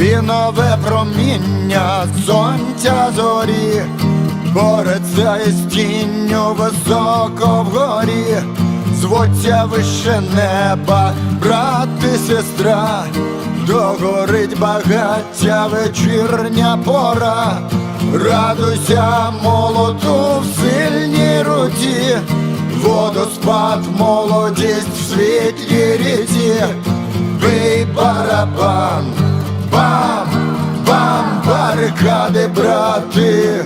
і нове проміння сонця зорі, бореться із тінню високо вгорі, звуться вище неба, брат і сестра, догорить багаття вечірня пора, радуйся молоту в сильній руці, водоспад, молодість в світлій ріці, бий барабан, барикади, брати,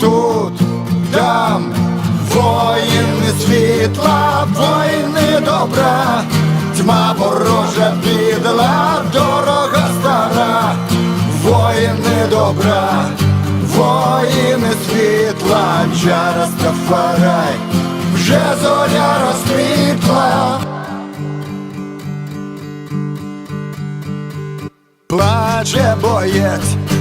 тут, там, воїни світла, воїни добра, тьма ворожа підла, дорога стара, воїни добра, воїни світла, чара Стафарай, вже зоря розквітла. Плаче боєць,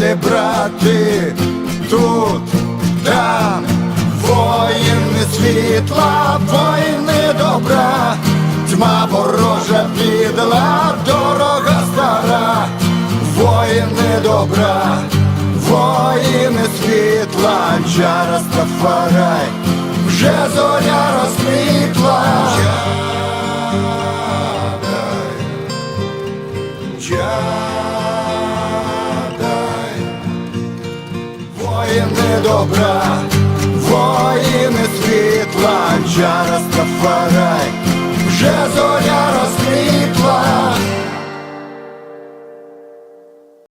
барикади, брати, тут, там, воїни світла, воїни добра, тьма ворожа підла, дорога стара, воїни добра, воїни світла, чара Стафарай, вже зоря розквітла. Чадай, воїни добра, воїни світла.